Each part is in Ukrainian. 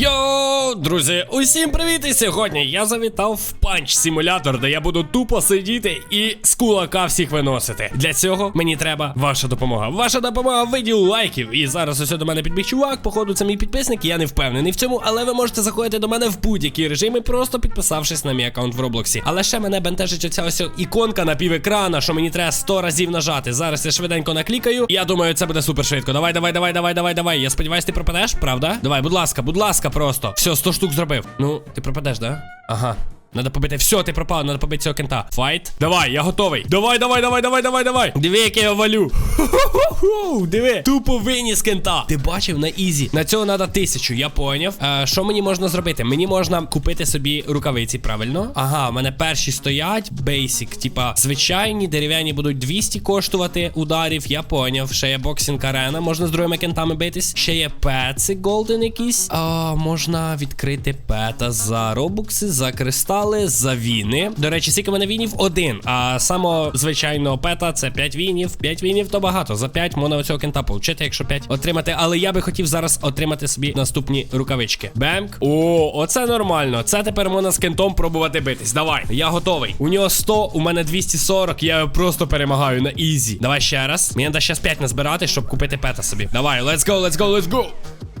Yo! Друзі, усім привіт! І сьогодні я завітав в панч симулятор, де я буду тупо сидіти і з кулака всіх виносити. Для цього мені треба ваша допомога. Ваша допомога в виді лайків. І зараз ось до мене підбіг чувак. Походу, це мій підписник. Я не впевнений в цьому, але ви можете заходити до мене в будь-які режими, просто підписавшись на мій аккаунт в Роблоксі. Але ще мене бентежить оця ось іконка на пів екрана, що мені треба 100 разів нажати. Зараз я швиденько наклікаю. Я думаю, це буде супер швидко. Давай, давай, давай, давай, давай, давай. Я сподіваюся, ти пропадеш, правда? Давай, будь ласка, будь ласка, просто. Все, 100 штук зробив. Ну, ти пропадеш, да? Ага. Надо побити. Все, ти пропав, надо побити цього кента. Файт. Давай, я готовий. Давай, давай, давай, давай, давай, давай. Диви, як я валю. Ху-ху-ху, Диви. Тупо виніс кента. Ти бачив на ізі. На цього треба тисячу, я поняв. Е, що мені можна зробити? Мені можна купити собі рукавиці, правильно? Ага, у мене перші стоять. Basic, типа звичайні, дерев'яні будуть 200 коштувати ударів. Я поняв. Ще є боксинг арена, можна з другими кентами битись. Ще є пеци голден якісь. А, можна відкрити пета за робукси, за кристали, за віни. До речі, скільки мене вінів? Один. А само звичайного пета це 5 вінів. 5 вінів то багато. За 5 можна оцього кента получити, якщо 5 отримати. Але я би хотів зараз отримати собі наступні рукавички. Бемк. О, оце нормально. Це тепер можна з кентом пробувати битись. Давай, я готовий. У нього 100, у мене 240. Я його просто перемагаю на ізі. Давай ще раз. Мені треба ще 5 назбирати, щоб купити пета собі. Давай, let's go, let's go, let's go.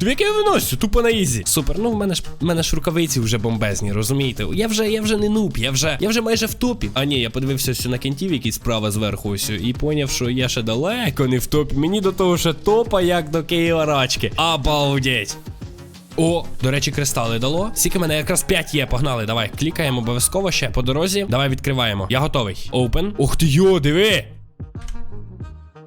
Дві я виносю, тупо на ізі. Супер. Ну в мене ж в мене ж рукавиці вже бомбезні, розумієте? Я вже я вже не нуб, я вже я вже майже в топі. А ні, я подивився ось на кентів, який справа зверху ось, і поняв, що я ще далеко не в топі. Мені до того ще топа, як до Києва рачки. Обалдеть. О, до речі, кристали дало. Скільки мене якраз 5 є. Погнали, давай. Клікаємо обов'язково ще по дорозі. Давай відкриваємо. Я готовий. Open. Ух ти йо, диви.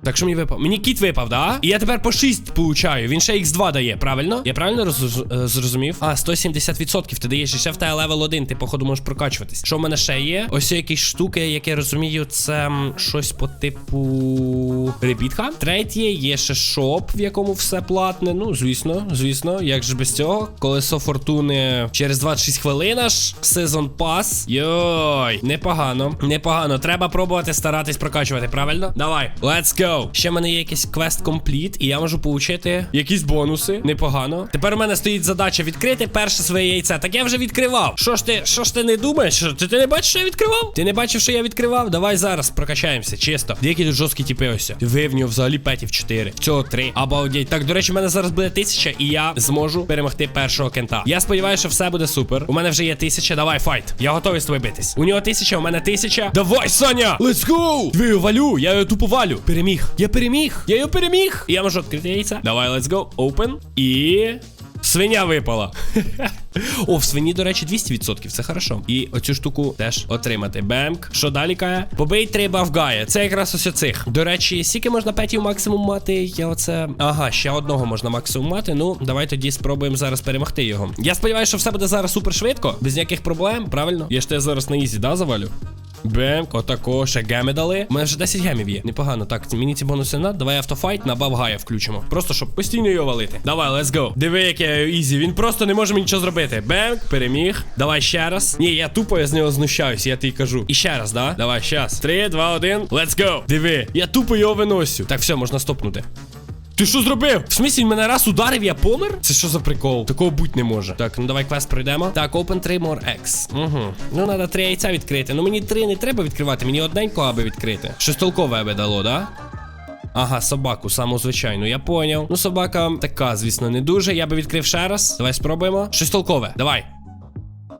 Так що мені випав? Мені кіт випав, да? І я тепер по 6 получаю. Він ще X2 дає, правильно? Я правильно роз- е, зрозумів? А, 170% ти даєш і ще в тебе левел 1, ти, походу, можеш прокачуватись. Що в мене ще є? Ось якісь штуки, як я розумію, це щось по типу репітха. Третє, є ще шоп, в якому все платне. Ну, звісно, звісно, як же без цього? Колесо фортуни через 26 хвилин аж. Сезон пас. Йой, непогано, непогано. Треба пробувати старатись прокачувати, правильно? Давай, let's go. Ще в мене є якийсь квест компліт, і я можу получити якісь бонуси. Непогано. Тепер у мене стоїть задача відкрити перше своє яйце. Так я вже відкривав. Що ж ти, що ж ти не думаєш? Ти, ти не бачиш, що я відкривав? Ти не бачив, що я відкривав? Давай зараз прокачаємося, чисто. Які тут жорсткі тіпи ось. Ви в нього взагалі петів 4. Цього 3. Обалдеть. Так, до речі, в мене зараз буде тисяча, і я зможу перемогти першого кента. Я сподіваюся, що все буде супер. У мене вже є тисяча. Давай, файт. Я готовий з тобою битись. У нього тисяча, у мене тисяча. Давай, Саня! Let's go! Дві валю, я його тупо валю. Переміг. Я переміг. Я його переміг. Я можу відкрити яйця. Давай, let's go. Open. І. Свиня випала. О, в свині, до речі, 200%, це хорошо. І оцю штуку теж отримати. Бемк. Що далі кає? Побий три бавгає. Це якраз ось оцих. До речі, скільки можна петів максимум мати? Я оце. Ага, ще одного можна максимум мати. Ну, давай тоді спробуємо зараз перемогти його. Я сподіваюся, що все буде зараз супер швидко, без ніяких проблем, правильно? Я ж тебе зараз на ізі, да, завалю? Бемк, отако, ще геми дали. У мене вже 10 гемів є. Непогано. Так, мені ці бонуси надо. Давай автофайт на бавгая включимо. Просто щоб постійно його валити. Давай, let's go. Диви, як я ізі. Він просто не може мені нічого зробити. Бемк, переміг. Давай ще раз. Ні, я тупо я з нього знущаюсь, я тобі кажу. І ще раз, да? Давай, щас. Три, два, один. Let's go. Диви. Я тупо його виносю. Так, все, можна стопнути. Ти що зробив? В смислі, він мене раз ударив, я помер? Це що за прикол? Такого бути не може. Так, ну давай квест пройдемо. Так, open 3 more X. Угу. Ну, треба три яйця відкрити. Ну мені три не треба відкривати, мені одненько аби відкрити. Щось толкове аби дало, да? Ага, собаку, саму звичайну, я поняв. Ну, собака така, звісно, не дуже. Я би відкрив ще раз. Давай спробуємо. Щось толкове. Давай.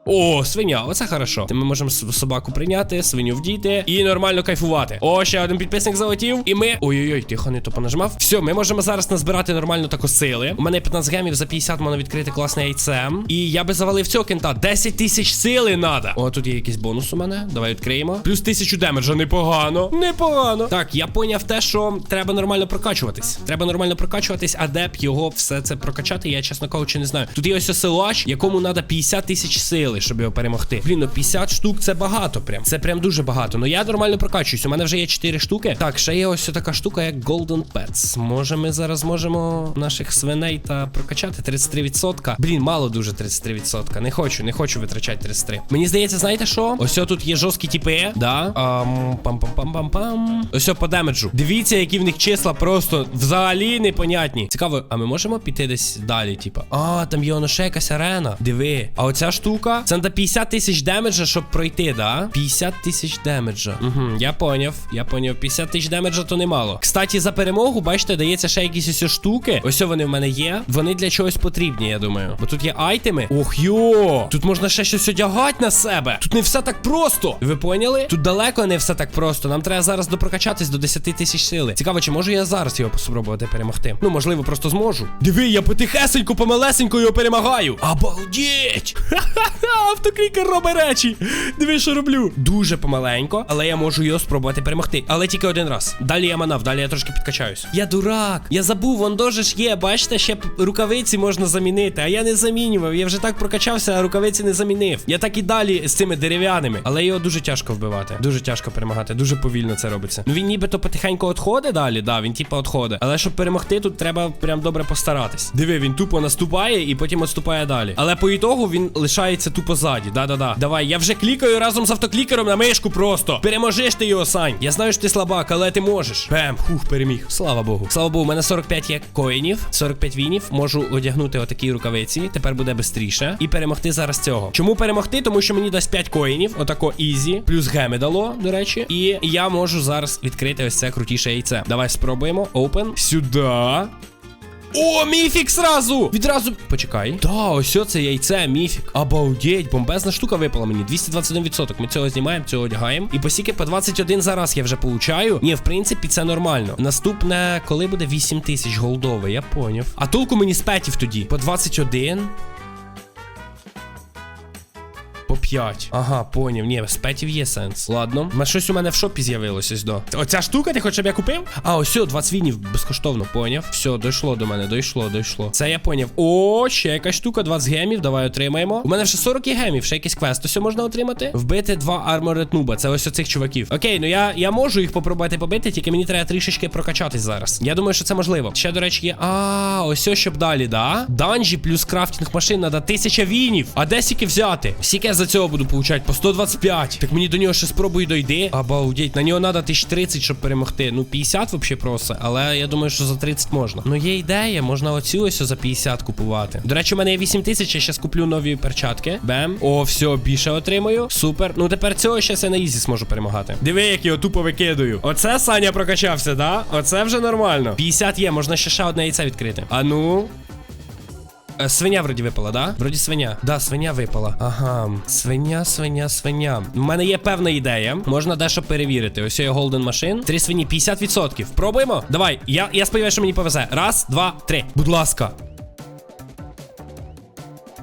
О, свиня, оце хорошо. Ми можемо собаку прийняти, свиню вдіти і нормально кайфувати. О, ще один підписник залетів. І ми. Ой-ой-ой, тихо, не то понажимав. Все, ми можемо зараз назбирати нормально тако сили. У мене 15 гемів за 50 можна відкрити класне яйце. І я би завалив цього кента. 10 тисяч сили надо. О, тут є якийсь бонус у мене. Давай відкриємо. Плюс 1000 демеджа. Непогано. Непогано. Так, я поняв те, що треба нормально прокачуватись. Треба нормально прокачуватись, а де його все це прокачати, я чесно кажучи, не знаю. Тут є ось силач, якому треба 50 тисяч сили. Знадобились, щоб його перемогти. Блін, ну 50 штук це багато. Прям це прям дуже багато. Ну я нормально прокачуюсь. У мене вже є 4 штуки. Так, ще є ось така штука, як Golden Pets. Може, ми зараз можемо наших свиней та прокачати 33%. Блін, мало дуже 33%. Не хочу, не хочу витрачати 33. Мені здається, знаєте що? Ось тут є жорсткі типи. Да. Ам, пам-пам-пам-пам-пам. Ось по демеджу. Дивіться, які в них числа просто взагалі непонятні. Цікаво, а ми можемо піти десь далі, типа. А, там є воно ще якась арена. Диви. А оця штука, це на 50 тисяч демеджа, щоб пройти, да? 50 тисяч демеджа. Угу, я поняв. Я поняв. 50 тисяч демеджа то немало. Кстати, за перемогу, бачите, дається ще якісь ось штуки. Ось вони в мене є. Вони для чогось потрібні, я думаю. Бо тут є айтеми. Ох йо! Тут можна ще щось одягати на себе. Тут не все так просто. Ви поняли? Тут далеко не все так просто. Нам треба зараз допрокачатись до 10 тисяч сили. Цікаво, чи можу я зараз його спробувати перемогти? Ну, можливо, просто зможу. Диви, я потихесенько, помалесенько його перемагаю. Обалдеть! Ха-ха-ха! Автоклікер робить речі. Диви, що роблю. Дуже помаленько, але я можу його спробувати перемогти. Але тільки один раз. Далі я манав, далі я трошки підкачаюсь. Я дурак. Я забув, вон дуже ж є. Бачите, ще рукавиці можна замінити. А я не замінював. Я вже так прокачався, а рукавиці не замінив. Я так і далі з цими дерев'яними. Але його дуже тяжко вбивати. Дуже тяжко перемагати. Дуже повільно це робиться. Ну він нібито потихеньку відходить далі. Да, він типа відходить. Але щоб перемогти, тут треба прям добре постаратись. Диви, він тупо наступає і потім відступає далі. Але по ітогу він лишається тупо ззаді. Да-да-да. Давай, я вже клікаю разом з автоклікером на мишку просто. Переможеш ти його, Сань. Я знаю, що ти слабак, але ти можеш. Бем, хух, переміг. Слава Богу. Слава Богу, у мене 45 є коїнів, 45 вінів. Можу одягнути отакі рукавиці. Тепер буде швидше. І перемогти зараз цього. Чому перемогти? Тому що мені дасть 5 коїнів. Отако ізі. Плюс геми дало, до речі. І я можу зараз відкрити ось це крутіше яйце. Давай спробуємо. Open. Сюди. О, міфік зразу! Відразу. Почекай. Да, ось це яйце, міфік. Обалдеть, бомбезна штука випала мені. 221%. Ми цього знімаємо, цього одягаємо. І посіки по 21 зараз я вже получаю. Ні, в принципі, це нормально. Наступне, коли буде 8 тисяч голдове, я поняв. А толку мені з петів тоді. По 21. По 5. Ага, поняв. Ні, з петів є сенс. Ладно. На щось у мене в шопі з'явилось ось до. Оця штука, ти хочеш, щоб я купив? А, ось, 20 вінів безкоштовно, поняв. Все, дійшло до мене, дійшло, дійшло. Це я поняв. О, ще якась штука, 20 гемів. Давай отримаємо. У мене вже 40 гемів, ще якийсь квест. Ось можна отримати. Вбити два Armored Нуба. Це ось оцих чуваків. Окей, ну я, я можу їх попробувати побити, тільки мені треба трішечки прокачатись зараз. Я думаю, що це можливо. Ще, до речі, є. А, ось ось щоб далі, да? Данжі плюс крафтінг машин надо 1000 вінів. А де сіки взяти? Я за цього буду получати? По 125. Так мені до нього ще спробую дойти. Обалдеть. На нього треба 1030, щоб перемогти. Ну, 50 взагалі просто. Але я думаю, що за 30 можна. Ну, є ідея, можна оцю ось за 50 купувати. До речі, у мене є 8000, я ще куплю нові перчатки. Бем. О, все, більше отримую. Супер. Ну тепер цього ще я на ізі зможу перемагати. Диви, як його тупо викидаю. Оце Саня прокачався, да? Оце вже нормально. 50 є, можна ще ще одне яйце відкрити. А ну. Е, Свиня вроді випала, да? Вроді свиня. Да, свиня випала. Ага. Свиня, свиня, свиня. У мене є певна ідея. Можна дещо перевірити. Ось є Golden Machine. Три свині, 50%. Пробуємо? Давай. Я, я сподіваюся, що мені повезе. Раз, два, три. Будь ласка.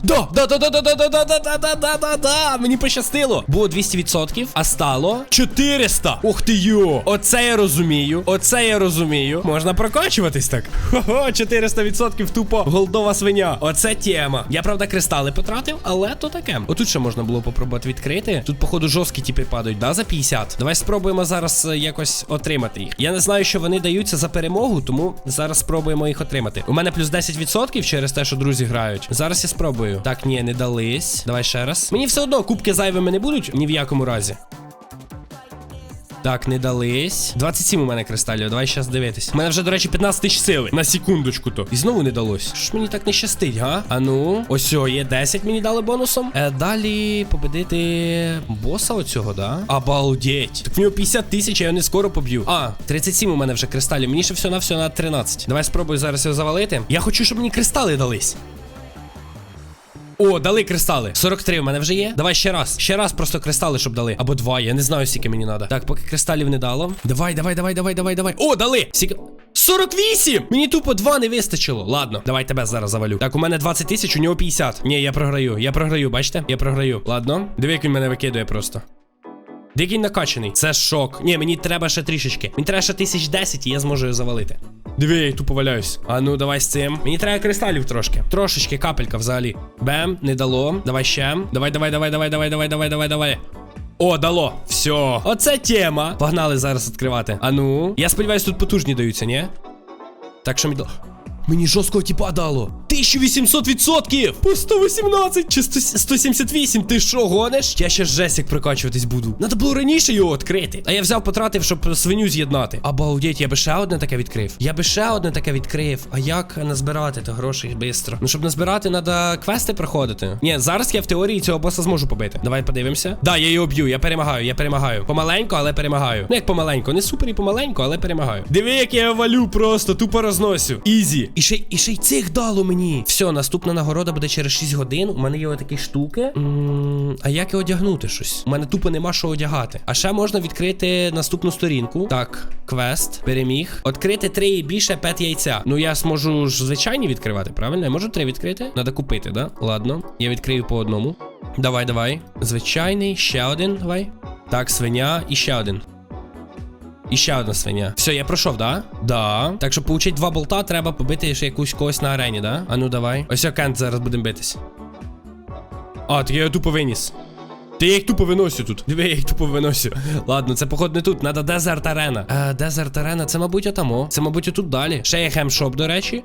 Да, да, да, да, да, да, да, да, да, да, да, да, да. Мені пощастило. Було 200%, а стало 400. Ух ти йо. Оце я розумію. Оце я розумію. Можна прокачуватись так. Хо-хо, 400% тупо голдова свиня. Оце тема. Я правда кристали потратив, але то таке. Отут ще можна було попробувати відкрити. Тут, походу, жорсткі типи падають, да, за 50. Давай спробуємо зараз е, якось отримати їх. Я не знаю, що вони даються за перемогу, тому зараз спробуємо їх отримати. У мене плюс 10% через те, що друзі грають. Зараз я спробую. Так, ні, не дались. Давай ще раз. Мені все одно кубки зайвими не будуть ні в якому разі. Так, не дались. 27 у мене кристалів, давай щас дивитись. У мене вже, до речі, 15 тисяч сили. На секундочку то. І знову не далось. Що ж мені так не щастить, га? А ну, ось о, є 10 мені дали бонусом. Е, далі победити боса оцього, да? Обалдеть. Так в нього 50 тисяч, я його не скоро поб'ю. А, 37 у мене вже кристалів. Мені ще все на все на 13. Давай спробую зараз його завалити. Я хочу, щоб мені кристали дались. О, дали кристали. 43 в мене вже є. Давай ще раз. Ще раз просто кристали, щоб дали. Або два. Я не знаю, скільки мені треба. Так, поки кристалів не дало. Давай, давай, давай, давай, давай, давай. О, дали! Скільки... 48! Мені тупо 2 не вистачило. Ладно, давай тебе зараз завалю. Так, у мене 20 тисяч, у нього 50. Ні, я програю. Я програю, бачите? Я програю. Ладно. Диви, як він мене викидує просто. Дикий накачаний. Це шок. Ні, мені треба ще трішечки. Мені треба ще тисяч десять, і я зможу його завалити. Диви, я тупо валяюсь. А ну давай з цим. Мені треба кристалів трошки. Трошечки, капелька взагалі. Бем, не дало. Давай ще. Давай, давай, давай, давай, давай, давай, давай, давай, давай. О, дало. Все. Оце тема. Погнали зараз відкривати. А ну. Я сподіваюся, тут потужні даються, ні? Так що мені дало. Мені жорсткого типа дало. 1800% по 118 чи 100 178. Ти що, гониш? Я ще жесік прокачуватись буду. Надо було раніше його відкрити. А я взяв, потратив, щоб свиню з'єднати. Обалдеть, я би ще одне таке відкрив. Я би ще одне таке відкрив. А як назбирати то грошей швидко? Ну, щоб назбирати, треба квести проходити. Ні, зараз я в теорії цього боса зможу побити. Давай подивимося. Да, я його б'ю, я перемагаю, я перемагаю. Помаленько, але перемагаю. Ну як помаленько, не супер і помаленько, але перемагаю. Диви, як я валю просто, тупо розносю. Ізі. І ще, і ще й цих дало мені. Все, наступна нагорода буде через 6 годин. У мене є такі штуки. М, а як його одягнути щось? У мене тупо нема що одягати. А ще можна відкрити наступну сторінку. Так, квест, переміг. Відкрити три і більше пет яйця. Ну я зможу ж звичайні відкривати, правильно? Я можу три відкрити? Надо купити, да? Ладно. Я відкрию по одному. Давай, давай. Звичайний, ще один, давай. Так, свиня і ще один. І ще одна свиня. Все, я пройшов, да? Да. Так що получить два болта, треба побити ще якусь когось на арені, да? А ну давай. Ось я Кент зараз будемо битись. А, так я тупо виніс. Ти я їх тупо виносю тут. Диви, я їх тупо виносю. Ладно, це походу не тут, надо Дезерт Арена. Е, Дезерт Арена, це, мабуть, отамо. Це, мабуть, отут далі. Ще є хемшоп, до речі.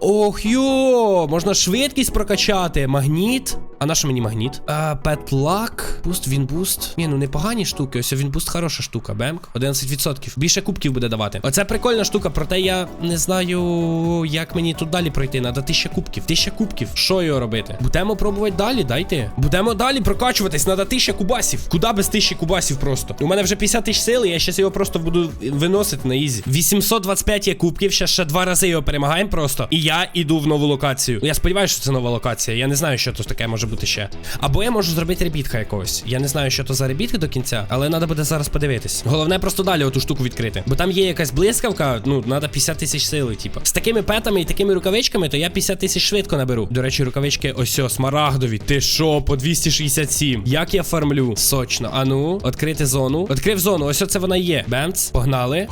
Ох йо! Можна швидкість прокачати. Магніт. А на що мені магніт? Петлак. Буст, він буст. Ні, ну непогані штуки. Ось він буст хороша штука. Бемк. 11%. Більше кубків буде давати. Оце прикольна штука, проте я не знаю, як мені тут далі пройти. Надо 1000 кубків. 1000 кубків. Що його робити? Будемо пробувати далі, дайте. Будемо далі прокачуватись. Надо 1000 кубасів. Куда без 1000 кубасів просто? У мене вже 50 тисяч сили, я щас його просто буду виносити на ізі. 825 є кубків, ще ще два рази його перемагаємо просто. І я іду в нову локацію. Я сподіваюся, що це нова локація. Я не знаю, що тут таке може бути ще. Або я можу зробити ребітка якогось. Я не знаю, що то за ребітка до кінця, але треба буде зараз подивитись. Головне просто далі оту штуку відкрити. Бо там є якась блискавка, ну, треба 50 тисяч сили, типу. З такими петами і такими рукавичками, то я 50 тисяч швидко наберу. До речі, рукавички ось смарагдові. Ти що, по 267. Як я фармлю? Сочно. А ну, відкрити зону. Відкрив зону. Ось оце вона є. Бемц. Погнали.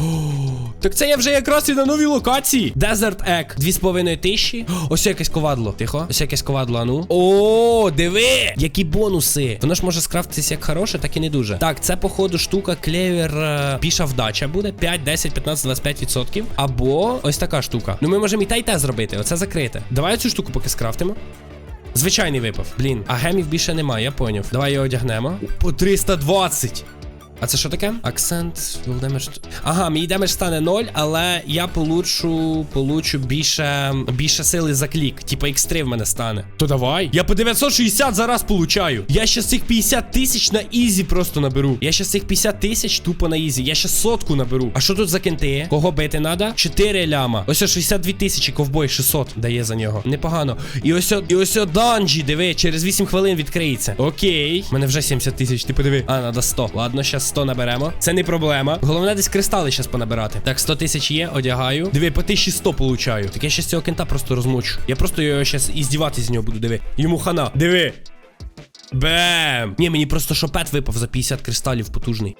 Так це я вже якраз і на новій локації. Desert Egg. 2,5 тисячі. О, Ось якесь ковадло. Тихо. Ось якесь ковадло, а ну. О, диви! Які бонуси. Воно ж може скрафтитися як хороше, так і не дуже. Так, це, походу, штука клевер е, більша вдача буде. 5, 10, 15, 25%. Або ось така штука. Ну ми можемо і те, і те зробити. Оце закрите. Давай цю штуку поки скрафтимо. Звичайний випав. Блін, а гемів більше немає, я поняв. Давай його одягнемо. По 320. А це що таке? Акцент, демедж. Ага, мій демедж стане 0, але я получу получу більше більше сили за клік. Типа X3 в мене стане. То давай. Я по 960 зараз получаю. Я ще з цих 50 тисяч на ізі просто наберу. Я ще з цих 50 тисяч тупо на ізі. Я ще сотку наберу. А що тут за кенти? Кого бити надо? 4 ляма. Ось 62 тисячі ковбой 600 дає за нього. Непогано. І ось о, і ось о данжі, диви, через 8 хвилин відкриється. Окей. У мене вже 70 тисяч, ти подиви. А, надо 100. Ладно, щас 100 наберемо. Це не проблема. Головне десь кристали щас понабирати. Так, 100 тисяч є, одягаю. Диви, по 1100 получаю. Так я щас цього кента просто розмочу. Я просто його щас іздіватись з нього буду, диви. Йому хана. Диви. Бем! Ні, мені просто шопет випав за 50 кристалів потужний.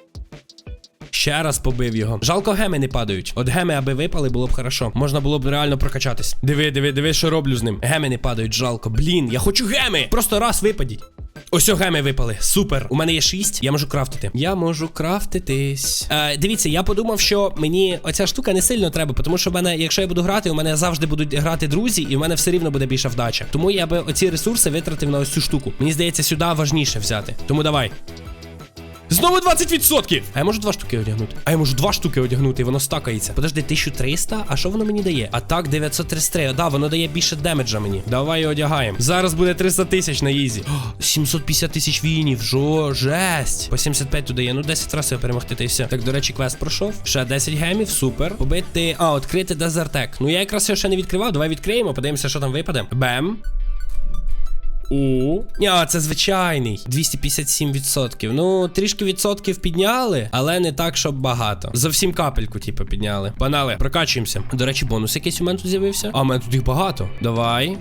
Ще раз побив його. Жалко, геми не падають. От геми, аби випали, було б хорошо. Можна було б реально прокачатись. Диви, диви, диви, що роблю з ним. Геми не падають, жалко. Блін, я хочу геми! Просто раз випадіть. Ось геми випали. Супер. У мене є 6, я можу крафтити. Я можу крафтитись. Е, дивіться, я подумав, що мені оця штука не сильно треба, тому що в мене, якщо я буду грати, у мене завжди будуть грати друзі, і в мене все рівно буде більша вдача. Тому я би оці ресурси витратив на ось цю штуку. Мені здається, сюди важніше взяти. Тому давай. Знову 20%! А я можу два штуки одягнути. А я можу два штуки одягнути, і воно стакається. Подожди, 1300? А що воно мені дає? А так, 933. Да, воно дає більше демеджа мені. Давай одягаємо. Зараз буде 300 тисяч на ізі. 750 тисяч війнів. Жо, жесть. По 75 туди є. Ну 10 разів перемогти, та й все. Так, до речі, квест пройшов. Ще 10 гемів, супер. Побити. А, відкрити дезертек. Ну я якраз його ще не відкривав. Давай відкриємо, подивимося, що там випаде. Бем. У. А, це звичайний. 257%. Ну, трішки відсотків підняли, але не так, щоб багато. Зовсім капельку, типу, підняли. Панали, прокачуємося. До речі, бонус якийсь у мене тут з'явився. А, у мене тут їх багато. Давай.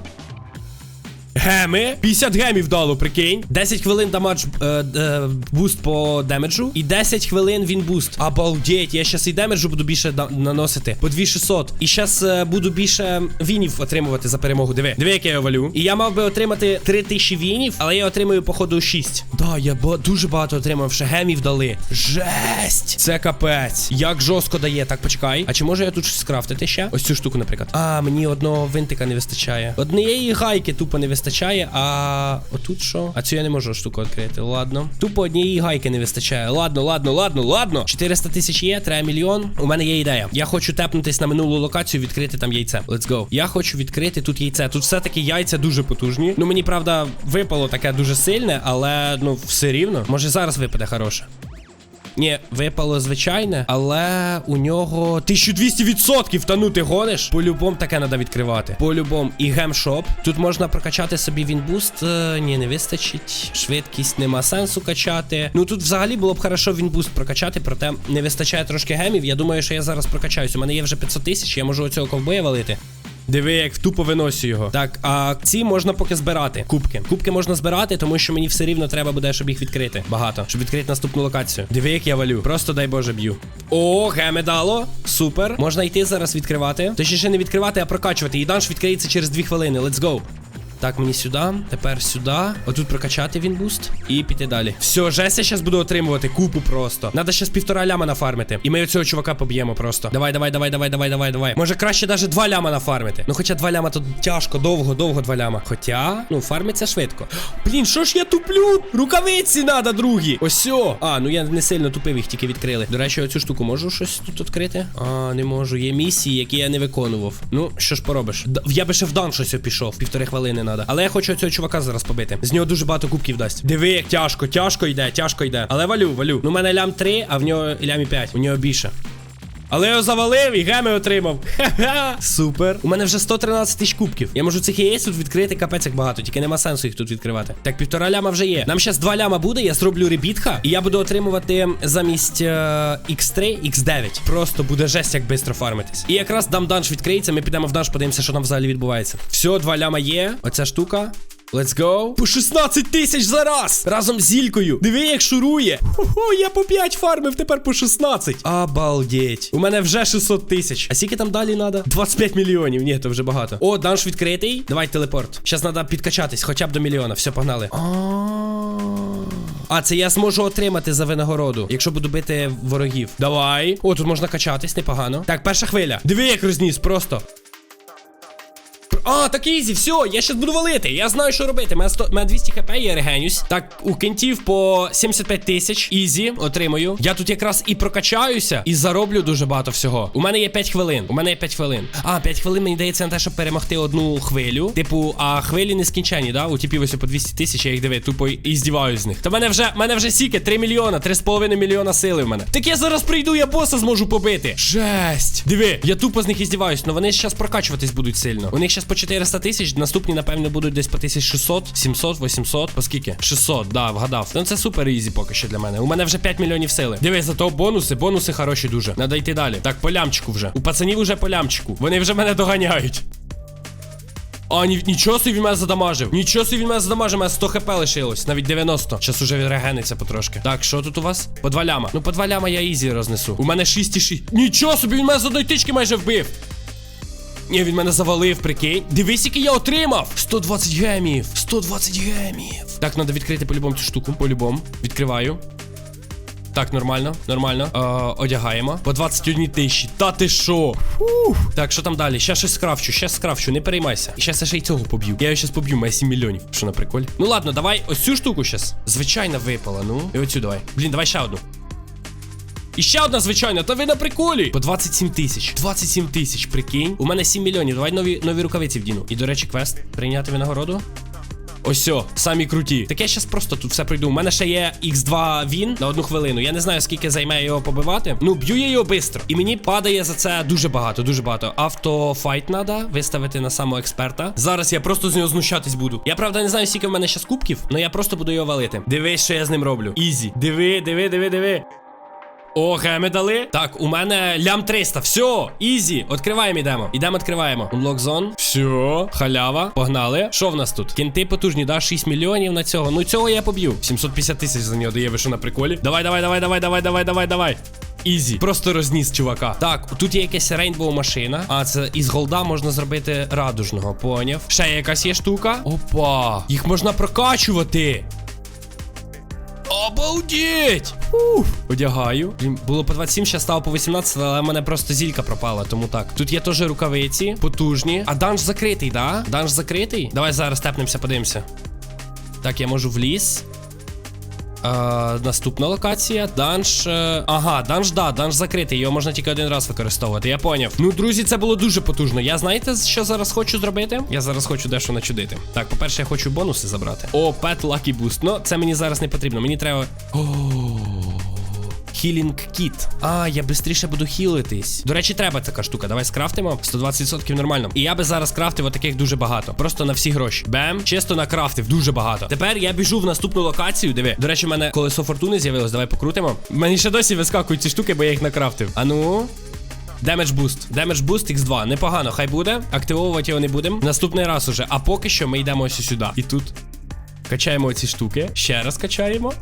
Геми. 50 гемів дало, прикинь. 10 хвилин дамадж е, е, буст по демеджу. І 10 хвилин він буст. Обалдеть, я щас і демеджу буду більше да- наносити. По 2600. І щас е, буду більше вінів отримувати за перемогу. Диви, диви, як я його валю. І я мав би отримати 3000 вінів, але я отримую, походу, 6. Да, я ба- дуже багато отримав, ще гемів дали. Жесть! Це капець. Як жорстко дає. Так, почекай. А чи можу я тут щось скрафтити ще? Ось цю штуку, наприклад. А, мені одного винтика не вистачає. Однієї гайки тупо не вистачає, а отут що? А цю я не можу штуку відкрити. Ладно. Тупо однієї гайки не вистачає. Ладно, ладно, ладно, ладно. 400 тисяч є, треба мільйон. У мене є ідея. Я хочу тепнутись на минулу локацію, відкрити там яйце. Let's go. Я хочу відкрити тут яйце. Тут все-таки яйця дуже потужні. Ну мені правда випало таке дуже сильне, але ну все рівно. Може зараз випаде хороше. Ні, випало звичайне, але у нього 1200% та ну ти гониш. По-любому таке треба відкривати. По-любому. І гемшоп. Тут можна прокачати собі вінбуст. Е, ні, не вистачить. Швидкість нема сенсу качати. Ну тут взагалі було б хорошо вінбуст прокачати, проте не вистачає трошки гемів. Я думаю, що я зараз прокачаюсь. У мене є вже 500 тисяч, я можу оцього ковбоя валити. Диви, як тупо виносю його. Так, а ці можна поки збирати. Кубки. Кубки можна збирати, тому що мені все рівно треба буде, щоб їх відкрити. Багато. Щоб відкрити наступну локацію. Диви, як я валю. Просто дай Боже б'ю. О, геме дало. Супер. Можна йти зараз відкривати. Точніше не відкривати, а прокачувати. І данж відкриється через 2 хвилини. Let's go. Так, мені сюди, тепер сюди. Отут прокачати він буст і піти далі. Все, жесть, я зараз буду отримувати купу просто. Надо ще півтора ляма нафармити. І ми оцього чувака поб'ємо просто. Давай, давай, давай, давай, давай, давай, давай. Може краще навіть два ляма нафармити. Ну хоча два ляма то тяжко, довго, довго два ляма. Хоча, ну, фармиться швидко. Блін, що ж я туплю? Рукавиці надо, другі. Ось. А, ну я не сильно тупив, їх тільки відкрили. До речі, оцю штуку можу щось тут відкрити? А, не можу. Є місії, які я не виконував. Ну, що ж поробиш? Д- Я би ще в дан щось пішов. Півтори хвилини надо. Але я хочу цього чувака зараз побити. З нього дуже багато кубків дасть. Диви, як тяжко, тяжко йде, тяжко йде. Але валю, валю. Ну, у мене лям 3, а в нього лям 5. У нього більше. Але я його завалив і геми отримав. Ха-ха! Супер. У мене вже 113 тисяч кубків. Я можу цих яєць тут відкрити капець як багато, тільки нема сенсу їх тут відкривати. Так, півтора ляма вже є. Нам зараз два ляма буде, я зроблю ребітха, і я буду отримувати замість е, X3, X9. Просто буде жесть, як швидко фармитись. І якраз дам данж відкриється, ми підемо в данж, подивимося, що там взагалі відбувається. Все, два ляма є. Оця штука. Let's go. По 16 тисяч за раз! Разом з зількою. Диви, як шурує. Хо-хо, я по 5 фармив, тепер по 16. Обалдеть. У мене вже 600 тисяч. А скільки там далі треба? 25 мільйонів. Ні, то вже багато. О, данж відкритий. Давай телепорт. Зараз треба підкачатись, хоча б до мільйона. Все, погнали. А, це я зможу отримати за винагороду, якщо буду бити ворогів. Давай. О, тут можна качатись, непогано. Так, перша хвиля. Диви, як розніс, просто. А, так ізі, все, я щас буду валити. Я знаю, що робити. Мене, 100, мене 200 хп, я регенюсь. Так, у кентів по 75 тисяч. Ізі, отримую. Я тут якраз і прокачаюся, і зароблю дуже багато всього. У мене є 5 хвилин. У мене є 5 хвилин. А, 5 хвилин мені дається на те, щоб перемогти одну хвилю. Типу, а хвилі не скінчені, да? У типів ось по 200 тисяч, я їх диви, тупо і здіваюсь з них. Та мене вже, мене вже сіки 3 мільйона, 3,5 мільйона сили в мене. Так я зараз прийду, я боса зможу побити. Жесть. Диви, я тупо з них і здіваюсь, але вони зараз прокачуватись будуть сильно. У них зараз 400 тисяч, наступні, напевно, будуть десь по 1600, 700, 800, по скільки? 600, да, вгадав. Ну це супер ізі поки що для мене. У мене вже 5 мільйонів сили. Диви, зато бонуси, бонуси хороші дуже. Надо йти далі. Так, по лямчику вже. У пацанів уже по лямчику. Вони вже мене доганяють. А, ні, нічого собі він мене задамажив. Нічого собі він мене задамажив, у мене 100 хп лишилось. Навіть 90. Зараз уже відрегениться потрошки. Так, що тут у вас? По два ляма. Ну, по два ляма я ізі рознесу. У мене 6,6. Нічого собі, він мене з одної тички майже вбив. Ні, він мене завалив, прикинь. Дивись, який я отримав. 120 гемів. 120 гемів. Так, треба відкрити по-любому цю штуку. По-любому. Відкриваю. Так, нормально, нормально. Е, одягаємо. По 21 тисячі. Та ти що? Фух. Так, що там далі? Ще щось скрафчу, ще скрафчу, не переймайся. І щас я ще й цього поб'ю. Я його щас поб'ю, має 7 мільйонів. Що на приколі? Ну ладно, давай ось цю штуку щас. Звичайно випала, ну. І оцю давай. Блін, давай ще одну. І ще одна звичайна, та ви на приколі. По 27 тисяч. 27 тисяч, прикинь. У мене 7 мільйонів. Давай нові нові рукавиці вдіну. І, до речі, квест. Прийняти винагороду. Ось о, самі круті. Так я щас просто тут все пройду. У мене ще є X2 він на одну хвилину. Я не знаю, скільки займе його побивати. Ну, б'ю я його швидко. І мені падає за це дуже багато, дуже багато. Автофайт треба виставити на самого експерта. Зараз я просто з нього знущатись буду. Я правда не знаю, скільки в мене ще кубків, але я просто буду його валити. Дивись, що я з ним роблю. Ізі. Диви, диви, диви, диви. О, геми дали. Так, у мене лям 300. Все, ізі. Відкриваємо, ідемо. Ідемо, відкриваємо. Unlock zone. Все, халява. Погнали. Що в нас тут? Кінти потужні, да? 6 мільйонів на цього. Ну цього я поб'ю. 750 тисяч за нього дає, ви що на приколі. Давай, давай, давай, давай, давай, давай, давай, давай. Ізі. Просто розніс чувака. Так, тут є якась рейнбоу машина. А, це із голда можна зробити радужного, поняв. Ще якась є штука. Опа. Їх можна прокачувати. Обалдеть! Уф. Одягаю. Було по 27, ще стало по 18, але в мене просто зілька пропала, тому так. Тут є теж рукавиці, потужні. А данж закритий, да? Данж закритий? Давай зараз тепнемося, подивимося. Так, я можу в ліс. Е, наступна локація. Данж. е, ага, данж, да, данж закритий. Його можна тільки один раз використовувати. Я поняв. Ну, друзі, це було дуже потужно. Я знаєте, що зараз хочу зробити? Я зараз хочу дещо начудити. Так, по-перше, я хочу бонуси забрати. О, Pet Lucky Boost. Ну, це мені зараз не потрібно. Мені треба. О. Хілінг кіт. А, я швидше буду хілитись. До речі, треба така штука. Давай скрафтимо. 120% нормально. І я би зараз крафтив отаких дуже багато. Просто на всі гроші. Бем, чисто накрафтив, дуже багато. Тепер я біжу в наступну локацію. Диви. До речі, в мене колесо фортуни з'явилось. Давай покрутимо. Мені ще досі вискакують ці штуки, бо я їх накрафтив. А ну. Демедж буст. Демедж буст X2. Непогано, хай буде. Активовувати його не будемо. Наступний раз уже. А поки що ми йдемо ось сюди. І тут качаємо ці штуки. Ще раз качаємо.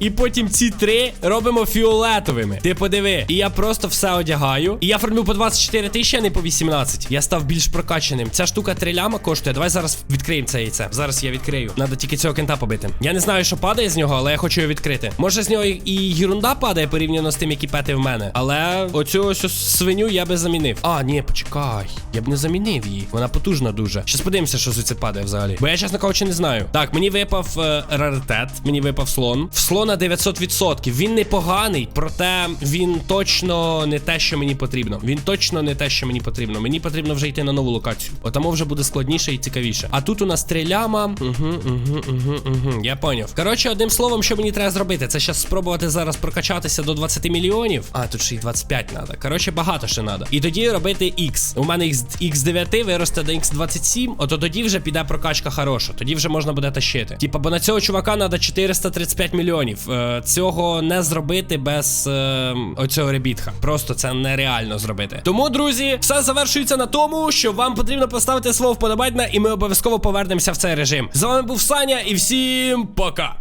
І потім ці три робимо фіолетовими. Ти подиви. І я просто все одягаю. І я формив по 24 тисячі, а не по 18. Я став більш прокачаним. Ця штука 3 ляма коштує. Давай зараз відкриємо це яйце. Зараз я відкрию. Надо тільки цього кента побити. Я не знаю, що падає з нього, але я хочу його відкрити. Може з нього і- ерунда падає порівняно з тим, які пети в мене. Але оцю ось свиню я би замінив. А, ні, почекай. Я б не замінив її. Вона потужна дуже. Щас подивимося, що звідси падає взагалі. Бо я, чесно кажучи, не знаю. Так, мені випав е, раритет, мені випав слон. В слона 900%. Він непоганий, проте він точно не те, що мені потрібно. Він точно не те, що мені потрібно. Мені потрібно вже йти на нову локацію. Отамо вже буде складніше і цікавіше. А тут у нас три ляма. Угу, угу, угу, угу. Я поняв. Коротше, одним словом, що мені треба зробити, це зараз спробувати зараз прокачатися до 20 мільйонів. А, тут ще й 25 треба. Коротше, багато ще треба. І тоді робити X. У мене X, X9 виросте до X27, ото тоді вже піде прокачка хороша. Тоді вже можна буде тащити. Типа, бо на цього чувака треба 435 мільйонів. Е, цього не зробити без е, оцього ребітха. Просто це нереально зробити. Тому, друзі, все завершується на тому, що вам потрібно поставити слово вподобання, і ми обов'язково повернемося в цей режим. З вами був Саня, і всім пока.